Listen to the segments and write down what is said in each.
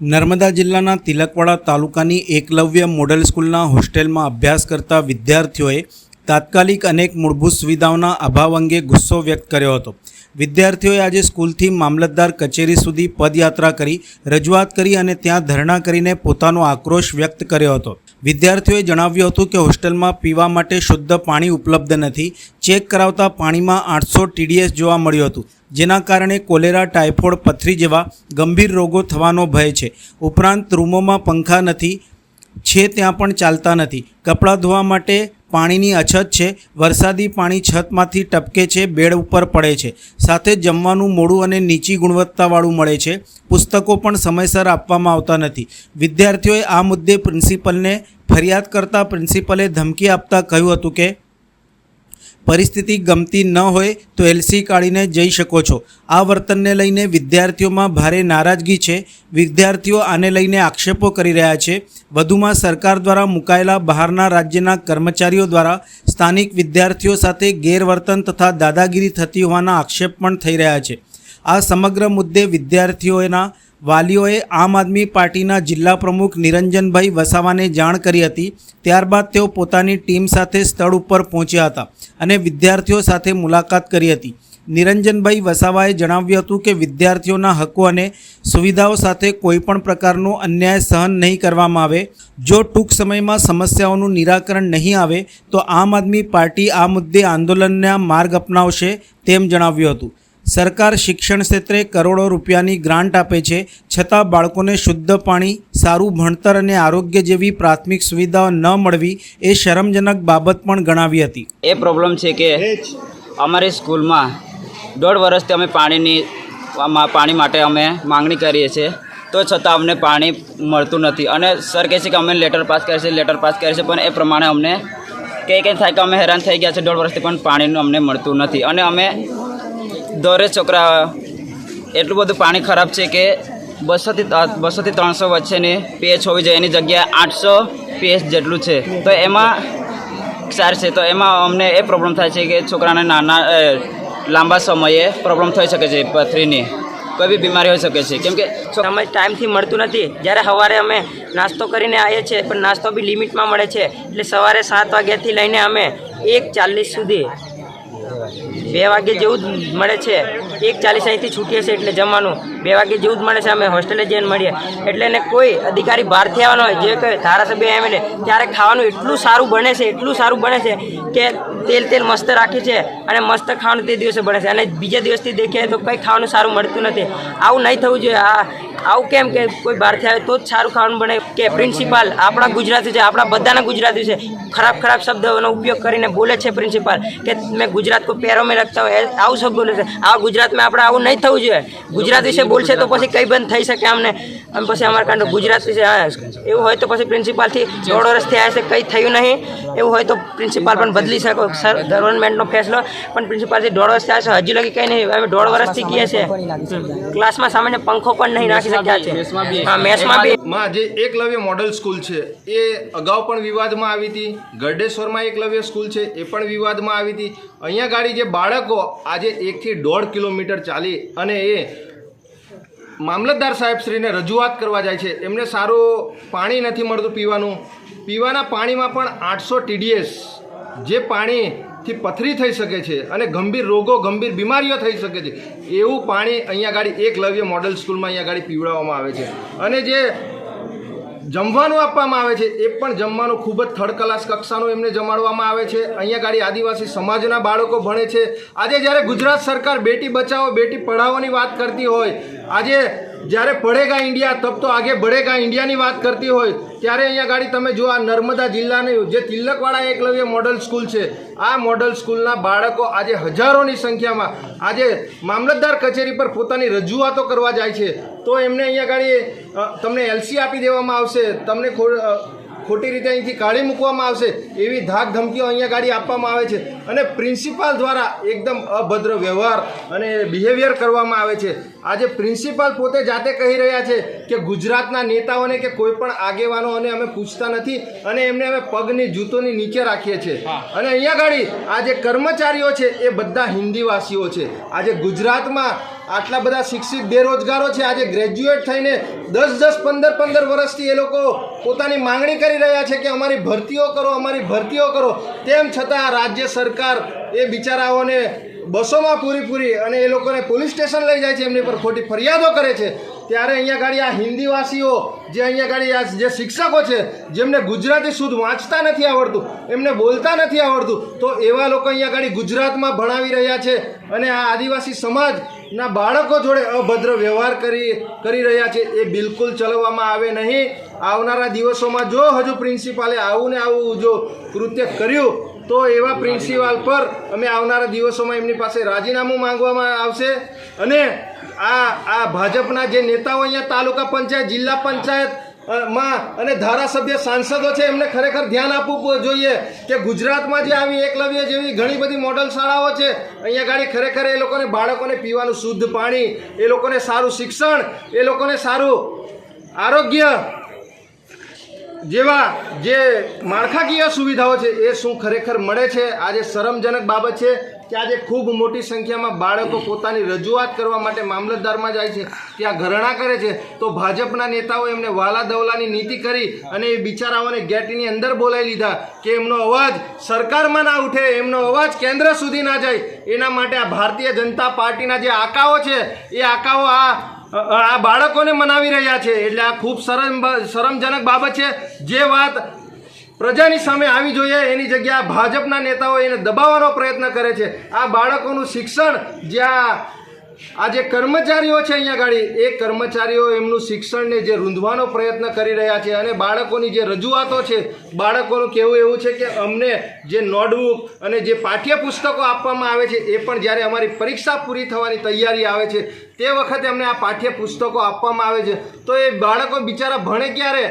નર્મદા જિલ્લાના તિલકવાડા તાલુકાની એકલવ્ય મોડલ સ્કૂલના હોસ્ટેલમાં અભ્યાસ કરતા વિદ્યાર્થીઓએ તાત્કાલિક અનેક મૂળભૂત સુવિધાઓના અભાવ અંગે ગુસ્સો વ્યક્ત કર્યો હતો. વિદ્યાર્થીઓએ આજે સ્કૂલથી મામલતદાર કચેરી સુધી પદયાત્રા કરી, રજૂઆત કરી અને ત્યાં ધરણા કરીને પોતાનો આક્રોશ વ્યક્ત કર્યો હતો. વિદ્યાર્થીઓએ જણાવ્યું હતું કે હોસ્ટેલમાં પીવા માટે શુદ્ધ પાણી ઉપલબ્ધ નથી. ચેક કરાવતા પાણીમાં આઠસો ટીડીએસ જોવા મળ્યું હતું. જેના કારણે કોલેરા, ટાઇફોઇડ, પથરી જેવા ગંભીર રોગો થવાનો ભય છે. ઉપરાંત રૂમોમાં પંખા નથી, છે ત્યાં પણ ચાલતા નથી. કપડાં ધોવા માટે પાણીની અછત છે, વરસાદી પાણી છતમાંથી ટપકે છે, બેડ ઉપર પડે છે. સાથે જમવાનું મોડું અને નીચી ગુણવત્તાવાળું મળે છે. પુસ્તકો પણ સમયસર આપવામાં આવતા નથી. વિદ્યાર્થીઓએ આ મુદ્દે પ્રિન્સિપલને ફરિયાદ કરતા પ્રિન્સિપલે ધમકી આપતા કહ્યું હતું કે પરિસ્થિતિ ગમતી ન હોય તો એલસી કાઢીને જઈ શકો છો. આ વર્તનને લઈને વિદ્યાર્થીઓમાં ભારે નારાજગી છે. વિદ્યાર્થીઓ આને લઈને આક્ષેપો કરી રહ્યા છે. વધુમાં સરકાર દ્વારા મુકાયેલા બહારના રાજ્યના કર્મચારીઓ દ્વારા સ્થાનિક વિદ્યાર્થીઓ સાથે ગેરવર્તન તથા દાદાગીરી થતી હોવાના આક્ષેપ પણ થઈ રહ્યા છે. આ સમગ્ર મુદ્દે વિદ્યાર્થીઓના વાલીઓએ આમ આદમી પાર્ટીના જિલ્લા પ્રમુખ નિરંજનભાઈ વસાવાને જાણ કરી હતી. ત્યારબાદ તેઓ પોતાની ટીમ સાથે સ્થળ ઉપર પહોંચ્યા હતા અને વિદ્યાર્થીઓ સાથે મુલાકાત કરી હતી. નિરંજનભાઈ વસાવાએ જણાવ્યું હતું કે વિદ્યાર્થીઓના હકો અને સુવિધાઓ સાથે કોઈપણ પ્રકારનો અન્યાય સહન નહીં કરવામાં આવે. જો ટૂંક સમયમાં સમસ્યાઓનું નિરાકરણ નહીં આવે, તો આમ આદમી પાર્ટી આ મુદ્દે આંદોલનના માર્ગ અપનાવશે તેમ જણાવ્યું હતું. સરકાર શિક્ષણ ક્ષેત્રે કરોડો રૂપિયાની ગ્રાન્ટ આપે છે, છતાં બાળકોને શુદ્ધ પાણી, સારું ભણતર અને આરોગ્ય જેવી પ્રાથમિક સુવિધાઓ ન મળવી એ શરમજનક બાબત પણ ગણાવી હતી. એ પ્રોબ્લેમ છે કે અમારી સ્કૂલમાં દોઢ વર્ષથી અમે પાણીની પાણી માટે અમે માંગણી કરીએ છીએ. તો છતાં અમને પાણી મળતું નથી. અને સર કહે છે કે અમે લેટર પાસ કરીએ છીએ લેટર પાસ કરીએ છીએ પણ એ પ્રમાણે અમને કંઈ કંઈ થાય કે અમે હેરાન થઈ ગયા છે, દોઢ વર્ષથી પણ પાણીનું અમને મળતું નથી. અને અમે દોરે છોકરા, એટલું બધું પાણી ખરાબ છે કે બસોથી બસોથી ત્રણસો વચ્ચેની પીએચ હોવી જોઈએ. એની જગ્યાએ આઠસો પીએચ જેટલું છે. તો એમાં સાર છે. તો એમાં અમને એ પ્રોબ્લેમ થાય છે કે છોકરાને નાના લાંબા સમયે પ્રોબ્લેમ થઈ શકે છે પથરીની. કોઈ બી બીમારી હોઈ શકે છે. કેમ કે સમય ટાઈમથી મળતું નથી. જ્યારે સવારે અમે નાસ્તો કરીને આવીએ છીએ, પણ નાસ્તો બી લિમિટમાં મળે છે. એટલે સવારે સાત વાગ્યાથી લઈને અમે એક ચાલીસ સુધી. બે વાગે જેવું જ મળે છે. એક ચાલીસ અહીંથી છૂટીએ છીએ એટલે જમવાનું. બે વાગે જેવું જ મળે છે, અમે હોસ્ટેલે જઈને મળીએ. એટલે એને કોઈ અધિકારી બહારથી આવવાનો હોય. જે કોઈ ધારાસભ્ય એમએલએ ત્યારે ખાવાનું એટલું સારું બને છે, એટલું સારું બને છે કે તેલ તેલ મસ્ત રાખે છે અને મસ્ત ખાવાનું તે દિવસે બને છે. અને બીજા દિવસથી દેખીએ તો કંઈ ખાવાનું સારું મળતું નથી. આવું નહીં થવું જોઈએ. આ, આવું કેમ કે કોઈ બહારથી આવે તો જ સારું ખાવાનું બને. કે પ્રિન્સિપાલ આપણા ગુજરાતી છે, આપણા બધાના ગુજરાતી છે. ખરાબ ખરાબ શબ્દોનો ઉપયોગ કરીને બોલે છે પ્રિન્સિપાલ કે મેં ગુજરાત કો પેરો મેં રખતા હોય આવું શબ્દ બોલે છે. આ ગુજરાતમાં આપણે આવું નહીં થવું જોઈએ. ગુજરાત વિશે બોલશે તો પછી કંઈ બંધ થઈ શકે અમને અને પછી અમારા કાંડો ગુજરાત વિશે એવું હોય તો પછી પ્રિન્સિપાલથી દોઢ વર્ષથી આવ્યા છે કંઈ થયું નહીં. એવું હોય તો પ્રિન્સિપાલ પણ બદલી શકો. સર ગવર્મેન્ટનો ફેસલો પણ પ્રિન્સિપાલથી દોઢ વર્ષથી આવ્યા છે હજી લગી કંઈ નહીં. અમે દોઢ વર્ષથી ગયા છે ક્લાસમાં સામાન્ય પંખો પણ નહીં નાખી શક્યા છે. હા, મેથ્સમાં બી માં, જે એકલવ્ય મોડલ સ્કૂલ છે, એ અગાઉ પણ વિવાદમાં આવી હતી. ગરડેશ્વરમાં એકલવ્ય સ્કૂલ છે, એ પણ વિવાદમાં આવી હતી. અહીંયા ગાડી જે બાળકો આજે એકથી દોઢ કિલોમીટર ચાલી અને એ મામલતદાર સાહેબશ્રીને રજૂઆત કરવા જાય છે. એમને સારું પાણી નથી મળતું પીવાનું. પીવાના પાણીમાં પણ આઠસો ટીડીએસ જે પાણીથી પથરી થઈ શકે છે અને ગંભીર રોગો, ગંભીર બીમારીઓ થઈ શકે છે. એવું પાણી અહીંયા ગાડી એકલવ્ય મોડલ સ્કૂલમાં અહીંયા ગાડી પીવડાવવામાં આવે છે. અને જે જમવાનું આપવામાં આવે છે, એ પણ જમવાનું ખૂબ જ થર્ડ ક્લાસ કક્ષાનું એમને જમાડવામાં આવે છે. અહીંયા ગાડી આદિવાસી સમાજના બાળકો ભણે છે. આજે જ્યારે ગુજરાત સરકાર બેટી બચાવો, બેટી પઢાઓની વાત કરતી હોય, આજે જ્યારે પડેગા ઇન્ડિયા, તબ તો આગે બઢેગા ઇન્ડિયાની વાત કરતી હોય, ત્યારે અહીંયા ગાડી તમે જો આ નર્મદા જિલ્લાની જે તિલકવાળા એકલવ્ય મોડલ સ્કૂલ છે, આ મોડલ સ્કૂલના બાળકો આજે હજારોની સંખ્યામાં, આજે મામલતદાર કચેરી પર પોતાની રજૂઆતો કરવા જાય છે. તો એમને અહીંયા ગાડી તમને એલસી આપી દેવામાં આવશે, તમને ખોટી રીતે અહીંથી કાઢી મૂકવામાં આવશે એવી ધાક ધમકીઓ અહીંયા ગાડી આપવામાં આવે છે. અને પ્રિન્સિપાલ દ્વારા એકદમ અભદ્ર વ્યવહાર અને બિહેવિયર કરવામાં આવે છે. આજે પ્રિન્સિપાલ પોતે જાતે કહી રહ્યા છે કે ગુજરાતના નેતાઓને કે કોઈ પણ આગેવાનોને અમે પૂછતા નથી અને એમને અમે પગની જૂતોની નીચે રાખીએ છીએ. અને અહીંયા ગાડી આ જે કર્મચારીઓ છે એ બધા હિન્દીવાસીઓ છે. આજે ગુજરાતમાં આટલા બધા શિક્ષિત બેરોજગારો છે, આજે ગ્રેજ્યુએટ થઈને દસ દસ, પંદર પંદર વર્ષથી એ લોકો પોતાની માંગણી કરી રહ્યા છે કે અમારી ભરતીઓ કરો, અમારી ભરતીઓ કરો. તેમ છતાં રાજ્ય સરકાર એ બિચારાઓને બસોમાં પૂરી પૂરી અને એ લોકોને પોલીસ સ્ટેશન લઈ જાય છે, એમની પર ખોટી ફરિયાદો કરે છે. ત્યારે અહીંયા ગાડી આ હિન્દીવાસીઓ, જે અહીંયા ગાડી આ જે શિક્ષકો છે, જેમને ગુજરાતી શુદ્ધ વાંચતા નથી આવડતું, એમને બોલતા નથી આવડતું, તો એવા લોકો અહીંયા ગાડી ગુજરાતમાં ભણાવી રહ્યા છે. અને આ આદિવાસી સમાજના બાળકો જોડે અભદ્ર વ્યવહાર કરી કરી રહ્યા છે, એ બિલકુલ ચલાવવામાં આવે નહીં. આવનારા દિવસોમાં જો હજુ પ્રિન્સિપાલે આવું ને આવું જો કૃત્ય કર્યું, તો એવા પ્રિન્સિપાલ પર અમે આવનારા દિવસોમાં એમની પાસે રાજીનામું માંગવામાં આવશે. અને આ આ ભાજપના જે નેતાઓ અહીંયા તાલુકા પંચાયત, જિલ્લા પંચાયત માં અને ધારાસભ્ય સાંસદો છે, એમને ખરેખર ધ્યાન આપવું જોઈએ કે ગુજરાતમાં જે આવી એકલવ્ય જેવી ઘણી બધી મોડલ શાળાઓ છે, અહીંયા ગાડી ખરેખર એ લોકોને બાળકોને પીવાનું શુદ્ધ પાણી, એ લોકોને સારું શિક્ષણ, એ લોકોને સારું આરોગ્ય જેવા જે માળખાકીય સુવિધાઓ છે, એ શું ખરેખર મળે છે? આજે શરમજનક બાબત છે કે આજે ખૂબ મોટી સંખ્યામાં બાળકો પોતાની રજૂઆત કરવા માટે મામલતદારમાં જાય છે, ત્યાં ઘરણા કરે છે. તો ભાજપના નેતાઓ એમને વાલા દવલાની નીતિ કરી અને એ બિચારાઓને ગેટની અંદર બોલાવી લીધા કે એમનો અવાજ સરકારમાં ના ઉઠે, એમનો અવાજ કેન્દ્ર સુધી ના જાય. એના માટે આ ભારતીય જનતા પાર્ટીના જે આકાઓ છે, એ આકાઓ આ આ બાળકોને મનાવી રહ્યા છે. એટલે આ ખૂબ શરમ, શરમજનક બાબત છે. જે વાત પ્રજાની સામે આવી જોઈએ, એની જગ્યા ભાજપના નેતાઓ એને દબાવવાનો પ્રયત્ન કરે છે. આ બાળકોનું શિક્ષણ જ્યાં આ જે કર્મચારીઓ છે અહીંયા ગાડી, એ કર્મચારીઓ એમનું શિક્ષણને જે રૂંધવાનો પ્રયત્ન કરી રહ્યા છે અને બાળકોની જે રજૂઆતો છે, બાળકોનું કહેવું એવું છે કે અમને જે નોટબુક અને જે પાઠ્યપુસ્તકો આપવામાં આવે છે, એ પણ જ્યારે અમારી પરીક્ષા પૂરી થવાની તૈયારી આવે છે, તે વખતે અમને આ પાઠ્યપુસ્તકો આપવામાં આવે છે. તો એ બાળકો બિચારા ભણે ક્યારે?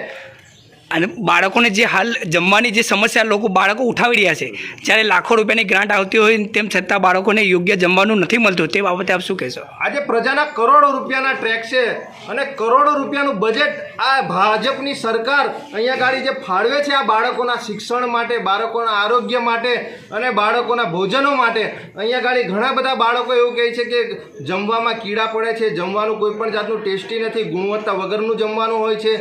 અને બાળકોને જે હાલ જમવાની જે સમસ્યા, લોકો બાળકો ઉઠાવી રહ્યા છે, જ્યારે લાખો રૂપિયાની ગ્રાન્ટ આવતી હોય તેમ છતાં બાળકોને યોગ્ય જમવાનું નથી મળતું, તે બાબતે આપ શું કહેશો? આજે પ્રજાના કરોડો રૂપિયાના ટ્રેક છે અને કરોડો રૂપિયાનું બજેટ આ ભાજપની સરકાર અહીંયા ગાડી જે ફાળવે છે આ બાળકોના શિક્ષણ માટે, બાળકોના આરોગ્ય માટે અને બાળકોના ભોજનો માટે, અહીંયા ગાડી ઘણા બધા બાળકો એવું કહે છે કે જમવામાં કીડા પડે છે, જમવાનું કોઈ પણ જાતનું ટેસ્ટી નથી, ગુણવત્તા વગરનું જમવાનું હોય છે.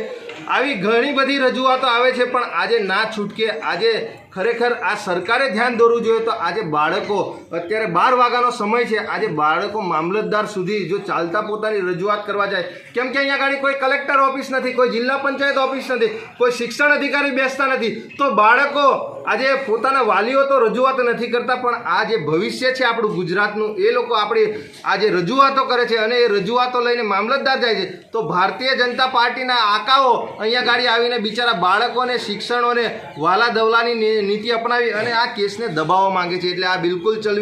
આવી ઘણી બધી રજૂઆતો આવે છે, પણ આજે ના છૂટકે આજે ખરેખર આ સરકારે ધ્યાન દોરવું જોઈએ તો આજે બાળકો, અત્યારે બાર વાગ્યાનો સમય છે, આજે બાળકો મામલતદાર સુધી જો ચાલતા પોતાની રજૂઆત કરવા જાય, કેમ કે અહીંયા આગળ કોઈ કલેક્ટર ઓફિસ નથી, કોઈ જિલ્લા પંચાયત ઓફિસ નથી, કોઈ શિક્ષણ અધિકારી બેસતા નથી, તો બાળકો આજે પોતાના વાલીઓ તો રજૂઆત નથી કરતા, પણ આ જે ભવિષ્ય છે આપણું ગુજરાતનું, એ લોકો આપણી આ જે રજૂઆતો કરે છે અને એ રજૂઆતો લઈને મામલતદાર જાય છે, તો ભારતીય જનતા પાર્ટીના આકાઓ અહીંયા ગાડી આવીને બિચારા બાળકોને, શિક્ષણોને વાલા દવલાની નીતિ અપનાવી અને આ કેસને દબાવવા માંગે છે, એટલે આ બિલકુલ ચલવી